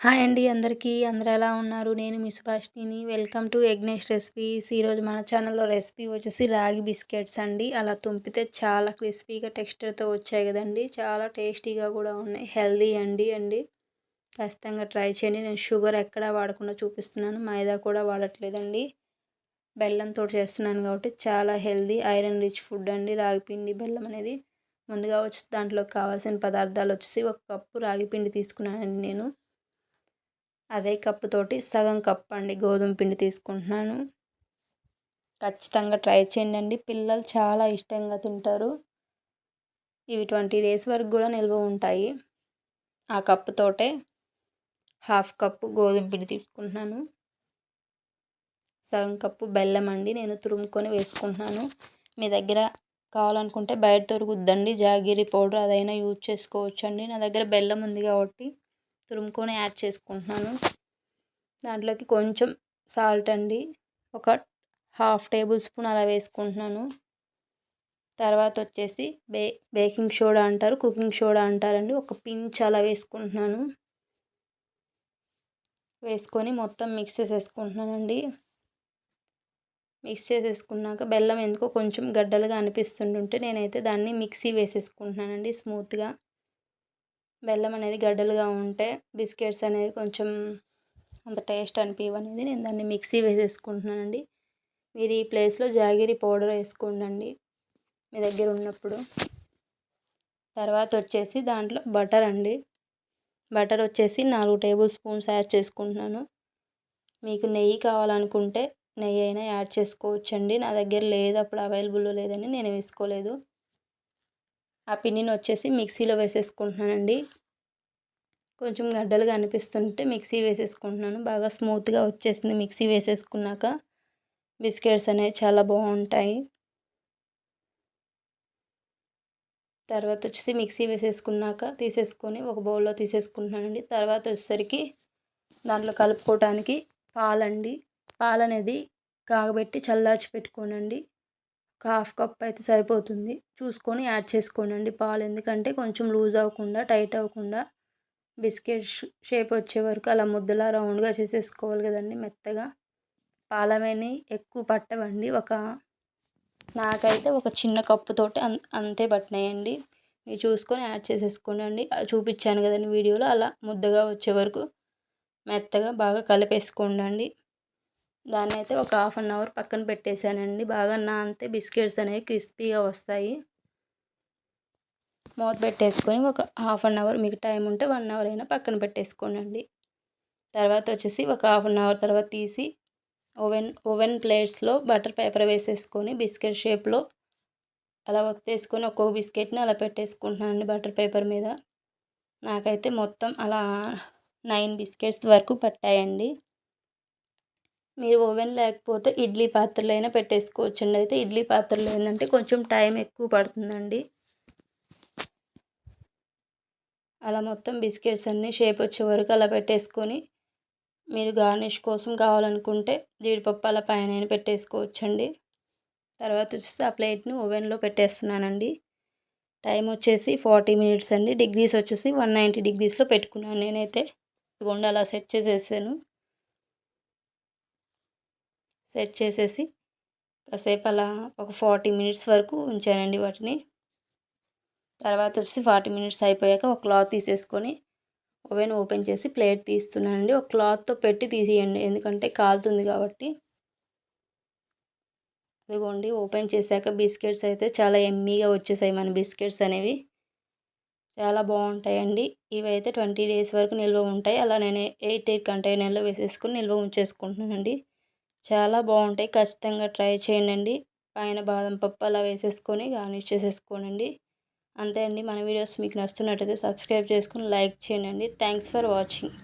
Hi అండి అందరికీ. అందరూ ఎలా ఉన్నారు? నేను మీ సుభాష్ని వెల్కమ్ టు ఎగ్నేష్ రెసిపీస్. ఈరోజు మన ఛానల్లో రెసిపీ వచ్చేసి రాగి బిస్కెట్స్ అండి. అలా తుంపితే చాలా క్రిస్పీగా టెక్స్చర్తో వచ్చాయి కదండి. చాలా టేస్టీగా కూడా ఉన్నాయి. హెల్దీ అండి అండి. ఖచ్చితంగా ట్రై చేయండి. నేను షుగర్ ఎక్కడా వాడకుండా చూపిస్తున్నాను. మైదా కూడా వాడట్లేదండి. బెల్లంతో చేస్తున్నాను కాబట్టి చాలా హెల్దీ ఐరన్ రిచ్ ఫుడ్ అండి రాగి పిండి బెల్లం అనేది. ముందుగా వచ్చి దాంట్లోకి కావాల్సిన పదార్థాలు వచ్చేసి ఒక కప్పు రాగి పిండి తీసుకున్నానండి నేను. అదే కప్పుతోటి సగం కప్పు అండి గోధుమ పిండి తీసుకుంటున్నాను. ఖచ్చితంగా ట్రై చేయండి పిల్లలు చాలా ఇష్టంగా తింటారు. ఇవి ట్వంటీ డేస్ వరకు కూడా నిల్వ ఉంటాయి. ఆ కప్పుతోటే హాఫ్ కప్పు గోధుమ పిండి తీసుకుంటున్నాను. సగం కప్పు బెల్లం అండి నేను తురుముకొని వేసుకుంటున్నాను. మీ దగ్గర కావాలనుకుంటే బయట దొరుకుద్దండి. జాగిరి పౌడర్ అదైనా యూజ్ చేసుకోవచ్చు అండి నా దగ్గర బెల్లం ఉంది కాబట్టి తురుముకొని యాడ్ చేసుకుంటున్నాను. దాంట్లోకి కొంచెం సాల్ట్ అండి. ఒక హాఫ్ టేబుల్ స్పూన్ అలా వేసుకుంటున్నాను. తర్వాత వచ్చేసి బే బేకింగ్ సోడా అంటారు కుకింగ్ సోడా అంటారండి. ఒక పించ్ అలా వేసుకుంటున్నాను. వేసుకొని మొత్తం మిక్స్ చేసేసుకుంటున్నానండి. మిక్స్ చేసేసుకున్నాక బెల్లం ఎందుకో కొంచెం గడ్డలుగా అనిపిస్తుంటుంటే నేనైతే దాన్ని మిక్సీ వేసేసుకుంటున్నానండి స్మూత్గా. బెల్లం అనేది గడ్డలుగా ఉంటే బిస్కెట్స్ అనేవి కొంచెం అంత టేస్ట్ అనిపించనేది నేను దాన్ని మిక్సీ వేసేసుకుంటున్నానండి. మీరు ఈ ప్లేస్లో జాగిరి పౌడర్ వేసుకోండి మీ దగ్గర ఉన్నప్పుడు. తర్వాత వచ్చేసి దాంట్లో బటర్ అండి. బటర్ వచ్చేసి నాలుగు టేబుల్ స్పూన్స్ యాడ్ చేసుకుంటున్నాను. మీకు నెయ్యి కావాలనుకుంటే నెయ్యి అయినా యాడ్ చేసుకోవచ్చండి. నా దగ్గర లేదు అప్పుడు అవైలబుల్ లేదని నేను వేసుకోలేదు. ఆ పిండిని వచ్చేసి మిక్సీలో వేసేసుకుంటున్నానండి. కొంచెం గడ్డలుగా అనిపిస్తుంటే మిక్సీ వేసేసుకుంటున్నాను. బాగా స్మూత్గా వచ్చేసింది మిక్సీ వేసేసుకున్నాక. బిస్కెట్స్ అనేవి చాలా బాగుంటాయి. తర్వాత వచ్చేసి మిక్సీ వేసేసుకున్నాక తీసేసుకొని ఒక బౌల్లో తీసేసుకుంటున్నానండి. తర్వాత వచ్చేసరికి దాంట్లో కలుపుకోవటానికి పాలండి. పాలు అనేది కాగబెట్టి చల్లార్చి పెట్టుకోనండి. ఒక హాఫ్ కప్ అయితే సరిపోతుంది. చూసుకొని యాడ్ చేసుకోనండి పాలు. ఎందుకంటే కొంచెం లూజ్ అవ్వకుండా టైట్ అవ్వకుండా బిస్కెట్ షేప్ వచ్చే వరకు అలా ముద్దలా రౌండ్గా చేసేసుకోవాలి కదండి మెత్తగా. పాలమేని ఎక్కువ పట్టవండి. ఒక నాకైతే ఒక చిన్న కప్పుతోటి అంత అంతే పట్టినాయండి. మీరు చూసుకొని యాడ్ చేసేసుకోండి చూపించాను కదండి వీడియోలో. అలా ముద్దగా వచ్చే వరకు మెత్తగా బాగా కలిపేసుకోండి దాన్ని అయితే ఒక హాఫ్ అన్ అవర్ పక్కన పెట్టేశానండి. బాగా నానితే బిస్కెట్స్ అనేవి క్రిస్పీగా వస్తాయి. మూత పెట్టేసుకొని ఒక హాఫ్ అన్ అవర్ మీకు టైం ఉంటే వన్ అవర్ అయినా పక్కన పెట్టేసుకోనండి. తర్వాత వచ్చేసి ఒక హాఫ్ అన్ అవర్ తర్వాత తీసి ఓవెన్ ఓవెన్ ప్లేట్స్లో బటర్ పేపర్ వేసేసుకొని బిస్కెట్ షేప్లో అలా ఒత్తేసుకొని ఒక్కొక్క బిస్కెట్ని అలా పెట్టేసుకుంటున్నానండి బటర్ పేపర్ మీద. నాకైతే మొత్తం అలా నైన్ బిస్కెట్స్ వరకు పట్టాయండి. మీరు ఓవెన్ లేకపోతే ఇడ్లీ పాత్రలు అయినా పెట్టేసుకోవచ్చండి. అయితే ఇడ్లీ పాత్రలు ఏంటంటే కొంచెం టైం ఎక్కువ పడుతుందండి. అలా మొత్తం బిస్కెట్స్ అన్నీ షేప్ వచ్చే వరకు అలా పెట్టేసుకొని మీరు గార్నిష్ కోసం కావాలనుకుంటే జీడిపప్పు అలా పైన పెట్టేసుకోవచ్చండి. తర్వాత వచ్చేసి ఆ ప్లేట్ని ఓవెన్లో పెట్టేస్తున్నానండి. టైం వచ్చేసి ఫార్టీ మినిట్స్ అండి. డిగ్రీస్ వచ్చేసి వన్ నైంటీ డిగ్రీస్లో పెట్టుకున్నాను నేనైతే. ఇదిగోండి అలా సెట్ చేసేసాను. సెట్ చేసేసి కాసేపు అలా ఒక ఫార్టీ మినిట్స్ వరకు ఉంచానండి వాటిని. తర్వాత వచ్చి ఫార్టీ మినిట్స్ అయిపోయాక ఒక క్లాత్ తీసేసుకొని ఓవెన్ ఓపెన్ చేసి ప్లేట్ తీస్తున్నానండి. ఒక క్లాత్తో పెట్టి తీసేయండి ఎందుకంటే కాలుతుంది కాబట్టి. అదిగోండి ఓపెన్ చేశాక బిస్కెట్స్ అయితే చాలా ఎమ్మీగా వచ్చేసాయి మన బిస్కెట్స్ అనేవి. చాలా బాగుంటాయండి. ఇవి అయితే ట్వంటీ డేస్ వరకు నిల్వ ఉంటాయి. అలా నేను ఎయిట్ ఎయిట్ కంటైనర్లో వేసేసుకుని నిల్వ ఉంచేసుకుంటున్నానండి. చాలా బాగుంటాయి. ఖచ్చితంగా ట్రై చేయండి. పైన బాదం పప్పు అలా వేసేసుకొని గార్నిష్ చేసేసుకోనండి. అంతే అండి. మన వీడియోస్ మీకు నచ్చుతున్నట్టయితే సబ్స్క్రైబ్ చేసుకుని లైక్ చేయండి. Thanks for watching.